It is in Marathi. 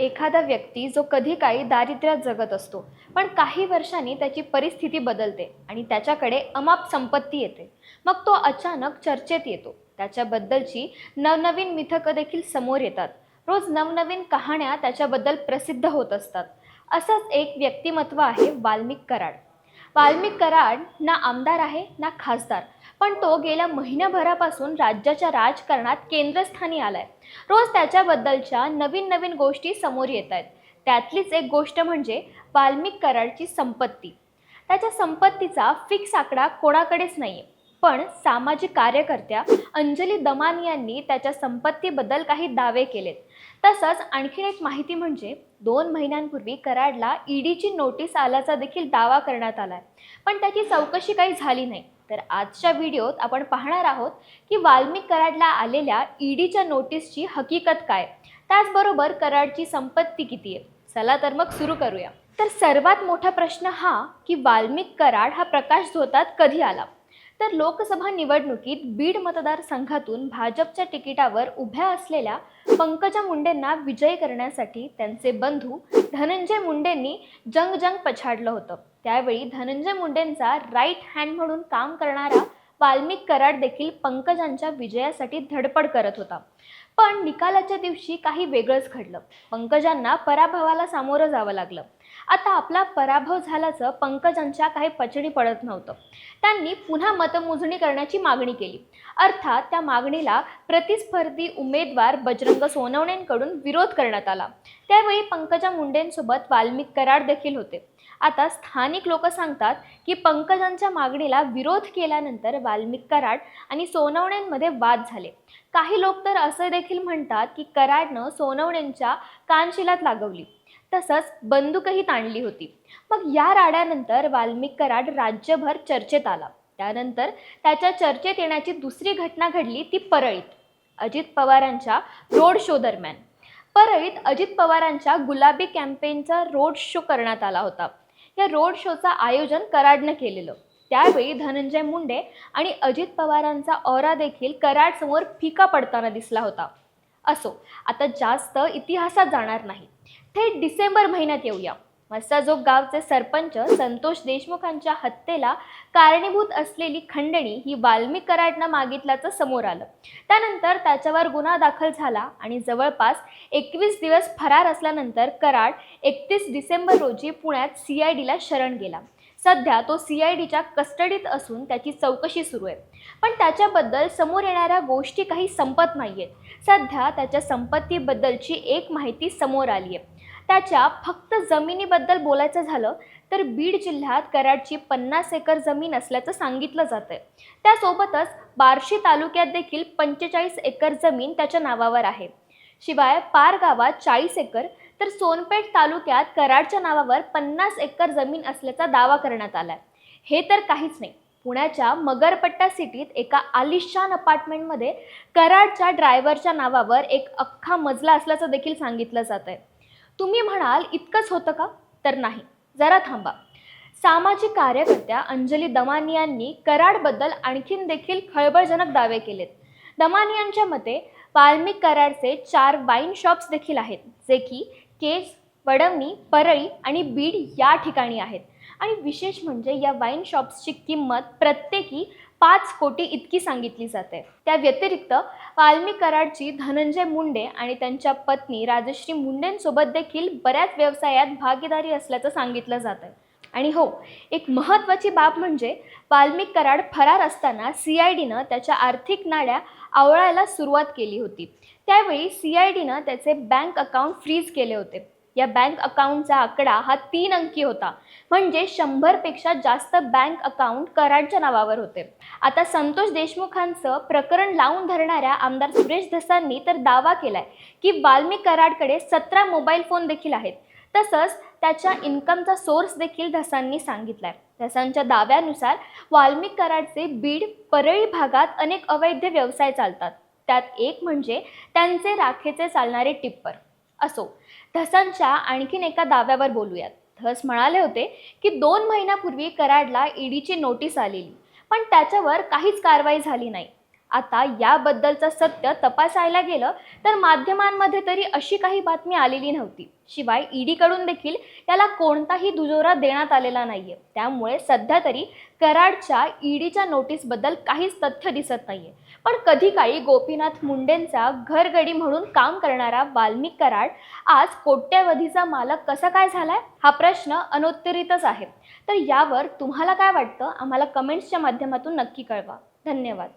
एखादा व्यक्ती जो कधी काळी दारिद्र्यात जगत असतो पण काही वर्षांनी त्याची परिस्थिती बदलते आणि त्याच्याकडे अमाप संपत्ती येते. मग तो अचानक चर्चेत येतो. त्याच्याबद्दलची नवनवीन मिथकं देखील समोर येतात. रोज नवनवीन कहाण्या त्याच्याबद्दल प्रसिद्ध होत असतात. असंच एक व्यक्तिमत्व आहे वाल्मिक कराड. वाल्मिक कराड ना आमदार आहे ना खासदार. पण तो गेल्या महिन्याभरापासून राज्याच्या राजकारणात केंद्रस्थानी आलाय. रोज त्याच्याबद्दलच्या नवीन नवीन गोष्टी समोर येत आहेत. त्यातलीच एक गोष्ट म्हणजे वाल्मिक कराडची संपत्ती. त्याच्या संपत्तीचा फिक्स आकडा कोणाकडेच नाही आहे पण सामाजिक कार्यकर्त्या अंजली दमान यांनी त्याच्या संपत्तीबद्दल काही दावे केलेत. तसंच आणखीन एक माहिती म्हणजे दोन महिन्यांपूर्वी कराडला ईडीची नोटीस आल्याचा देखील दावा करण्यात आलाय. पण त्याची चौकशी काही झाली नाही. तर आजच्या व्हिडिओत आपण पाहणार आहोत की वाल्मिक कराडला आलेल्या ईडीच्या नोटीसची हकीकत काय? त्याचबरोबर कराडची संपत्ती किती आहे? चला तर मग सुरू करूया. तर सर्वात मोठा प्रश्न हा की वाल्मिक कराड हा प्रकाश झोतात कधी आला? तर लोकसभा निवडणुकीत बीड मतदारसंघातून भाजपच्या तिकिटावर उभ्या असलेल्या पंकजा मुंडेंना विजय करण्यासाठी त्यांचे बंधू धनंजय मुंडेंनी जंग जंग पछाडलं होतं. त्यावेळी धनंजय मुंडेंचा राईट हँड म्हणून काम करणारा वाल्मिक कराड देखील पंकजांच्या विजयासाठी धडपड करत होता. पण निकालाच्या दिवशी काही वेगळंच घडलं. पंकजांना पराभवाला सामोरं जावं लागलं. आता आपला पराभव झाल्याचं पंकजांच्या काही पचडी पडत नव्हतं. त्यांनी पुन्हा मतमोजणी करण्याची मागणी केली. अर्थात त्या मागणीला प्रतिस्पर्धी उमेदवार बजरंग सोनवणेंकडून विरोध करण्यात आला. त्यावेळी पंकजा मुंडेंसोबत वाल्मिक कराड देखील होते. आता स्थानिक लोक सांगतात की पंकजांच्या मागणीला विरोध केल्यानंतर वाल्मिक कराड आणि सोनवण्यांमध्ये वाद झाले. काही लोक तर असे देखील म्हणतात की कराडनं सोनवण्यांच्या कानशिलात लागवली. तसंच बंदूकही ताणली होती. मग या राड्यानंतर वाल्मिक कराड राज्यभर चर्चेत आला. त्यानंतर त्याच्या चर्चेत येण्याची दुसरी घटना घडली ती परळीत. अजित पवारांच्या रोड शो दरम्यान. परळीत अजित पवारांच्या गुलाबी कॅम्पेनचा रोड शो करण्यात आला होता. या रोड शोचं आयोजन कराडनं केलेलं. त्यावेळी धनंजय मुंडे आणि अजित पवारांचा औरा देखील कराडसमोर फिका पडताना दिसला होता. असो आता जास्त इतिहासात जाणार नाही. थेट डिसेंबर महिन्यात येऊया. मस्ताजोग गावचे सरपंच संतोष देशमुखांच्या हत्येला कारणीभूत असलेली खंडणी ही वाल्मिक कराडनं मागितल्याचं समोर आलं. त्यानंतर त्याच्यावर गुन्हा दाखल झाला आणि जवळपास एकवीस दिवस फरार असल्यानंतर कराड एकतीस डिसेंबर रोजी पुण्यात सी आय डीला शरण गेला. सध्या तो सी आय डीच्या कस्टडीत असून त्याची चौकशी सुरू आहे. पण त्याच्याबद्दल समोर येणाऱ्या गोष्टी काही संपत नाही आहेत सध्या त्याच्या संपत्तीबद्दलची एक माहिती समोर आली आहे त्याच्या फक्त जमिनीबद्दल बोलायचं झालं तर बीड जिल्ह्यात कराडची पन्नास एकर जमीन असल्याचं सांगितलं जातं आहे त्यासोबतच बार्शी तालुक्यात देखील पंचेचाळीस एकर जमीन त्याच्या नावावर आहे. शिवाय पार गावात चाळीस एकर तर सोनपेठ तालुक्यात कराडच्या नावावर पन्नास एकर जमीन असल्याचा दावा करण्यात आला आहे हे तर काहीच नाही. पुण्याच्या मगरपट्टा सिटीत एका आलिशान अपार्टमेंटमध्ये कराडच्या ड्रायव्हरच्या नावावर एक अख्खा मजला असल्याचं देखील सांगितलं जात आहे तुम्ही म्हणाल इतकंच होतं का? तर नाही. जरा थांबा. सामाजिक कार्यकर्त्या अंजली दमानी यांनी कराडबद्दल आणखीन देखील खळबळजनक दावे केलेत. दमानी यांच्या मते वाल्मिक कराडचे चार वाईन शॉप्स देखील आहेत जे की केज वडवणी परळी आणि बीड या ठिकाणी आहेत. आणि विशेष म्हणजे या वाईन शॉप्सची किंमत प्रत्येकी पाच कोटी इतकी सांगितली जाते. त्या व्यतिरिक्त वाल्मिक कराडची धनंजय मुंडे आणि त्यांच्या पत्नी राजश्री मुंडेंसोबत देखील बऱ्याच व्यवसायात भागीदारी असल्याचं सांगितलं जातं आणि हो एक महत्त्वाची बाब म्हणजे वाल्मिक कराड फरार असताना सी आय डीनं त्याच्या आर्थिक नाड्या आवळायला सुरुवात केली होती. त्यावेळी सी आय डीनं त्याचे बँक अकाउंट फ्रीज केले होते. या बँक अकाउंटचा आकडा हा तीन अंकी होता. म्हणजे शंभरपेक्षा जास्त बँक अकाउंट कराडच्या नावावर होते. आता संतोष देशमुखांचं प्रकरण लावून धरणाऱ्या आमदार सुरेश धसांनी तर दावा केलाय की वाल्मिक कराडकडे सतरा मोबाईल फोन देखील आहेत. तसंच त्याच्या इन्कमचा सोर्स देखील धसांनी सांगितलाय. धसांच्या दाव्यानुसार वाल्मिक कराडचे बीड परळी भागात अनेक अवैध व्यवसाय चालतात. त्यात एक म्हणजे त्यांचे राखेचे चालणारे टिप्पर. असो. धसांच्या आणखीन एका दाव्यावर बोलूयात. धस म्हणाले होते की दोन महिन्यापूर्वी कराडला ईडीची नोटीस आलेली पण त्याच्यावर काहीच कारवाई झाली नाही. आता याबद्दलचं सत्य तपासायला गेलं तर माध्यमांमध्ये तरी अशी काही बातमी आलेली नव्हती. शिवाय ईडीकडून देखील त्याला कोणताही दुजोरा देण्यात आलेला नाहीये. त्यामुळे सध्या तरी कराडच्या ईडीच्या नोटीसबद्दल काहीच तथ्य दिसत नाहीये. पण कधी काळी गोपीनाथ मुंडेंचा घरगडी म्हणून काम करणारा वाल्मिक कराड आज कोट्यवधीचा मालक कसा काय झालाय? हा प्रश्न अनुत्तरितच आहे. तर यावर तुम्हाला काय वाटतं? आम्हाला कमेंट्सच्या माध्यमातून नक्की कळवा. धन्यवाद.